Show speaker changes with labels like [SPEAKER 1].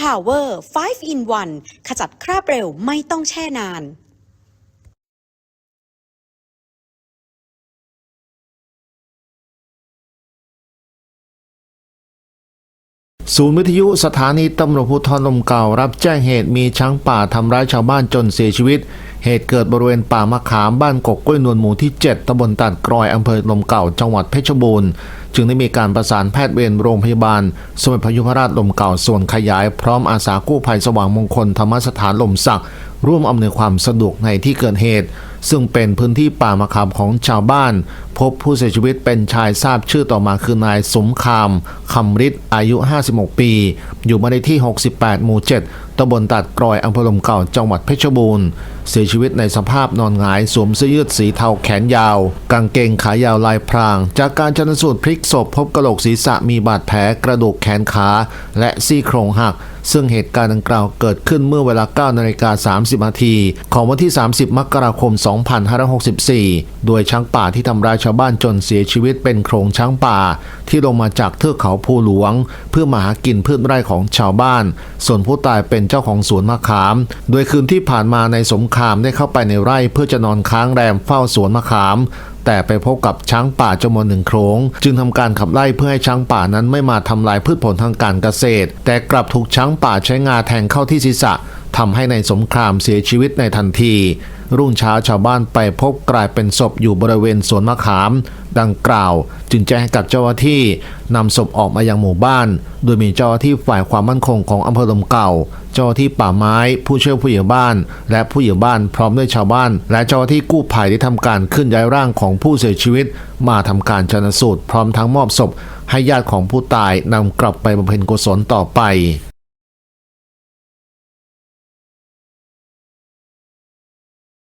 [SPEAKER 1] Power 5 in 1 ขจัดคราบเร็วไม่ต้องแช่นาน
[SPEAKER 2] ศูนย์วิทยุสถานีตำรวจภูธรลมเก่า รับแจ้งเหตุมีช้างป่าทำร้ายชาวบ้านจนเสียชีวิต เหตุเกิดบริเวณป่ามะขามบ้านกกกล้วยนวลหมู่ที่ 7ตำบลตัดกรอยอำเภอลมเก่า จังหวัดเพชรบูรณ์ จึงได้มีการประสานแพทย์เวรโรงพยาบาล สมเด็จพระยุพราชลมเก่าส่วนขยาย พร้อมอาสากู้ภัยสว่างมงคลธรรมสถานลมศักดิ์ร่วมอำนวยความสะดวกในที่เกิดเหตุ ซึ่งเป็นพื้นที่ป่ามะขามของชาวบ้าน พบผู้เสียชีวิตเป็นชายทราบชื่อต่อมาคือนายสมคามคำริดอายุ 56 ปี อยู่มาในที่ 68 หมู่ 7 ตำบลตัดกรอยอำเภอลมเก่าจังหวัดเพชรบูรณ์ เสียชีวิตในสภาพนอนหงายสวมเสื้อยืดสีเทาแขนยาว กางเกงขายาวลายพราง จากการชันสูตรพลิกศพพบกระโหลกศีรษะมีบาดแผลกระดูกแขนขา และซี่โครงหัก ซึ่งเหตุการณ์ดังกล่าวเกิดขึ้นเมื่อเวลา9นาฬิกา30นาทีของวันที่ 30 มกราคม 2564 โดยช้างป่าที่ทำร้ายชาวบ้านจนเสียชีวิตเป็นโครงช้างป่า ที่ลงมาจากเทือกเขาภูหลวง เพื่อมาหากินพืชไร่ของชาวบ้าน ส่วนผู้ตายเป็นเจ้าของสวนมะขาม โดยคืนที่ผ่านมาในสงคามได้เข้าไปในไร่เพื่อจะนอนค้างแรมเฝ้าสวนมะขาม แต่ไปพบกับช้างป่าจำนวนหนึ่งโขงจึงทำการขับไล่เพื่อให้ช้างป่านั้นไม่มาทำลายพืชผลทางการเกษตร แต่กลับถูกช้างป่าใช้งาแทงเข้าที่ศีรษะทำให้ในสงครามเสียชีวิตในทันที รุ่งเช้าชาวบ้านไปพบกลายเป็นศพอยู่บริเวณสวนมะขาม ดังกล่าว จึงแจ้งให้กับเจ้าหน้าที่นำศพออกมายังหมู่บ้าน โดยมีเจ้าหน้าที่ฝ่ายความมั่นคงของอำเภอลมเก่า เจ้าหน้าที่ป่าไม้ ผู้ช่วยผู้ใหญ่บ้าน และผู้ใหญ่บ้านพร้อมด้วยชาวบ้าน และเจ้าหน้าที่กู้ภัยได้ทำการขึ้นย้ายร่างของผู้เสียชีวิต มาทำการชันสูตรพร้อมทั้งมอบศพ ให้ญาติของผู้ตายนำกลับไปบำเพ็ญกุศลต่อไป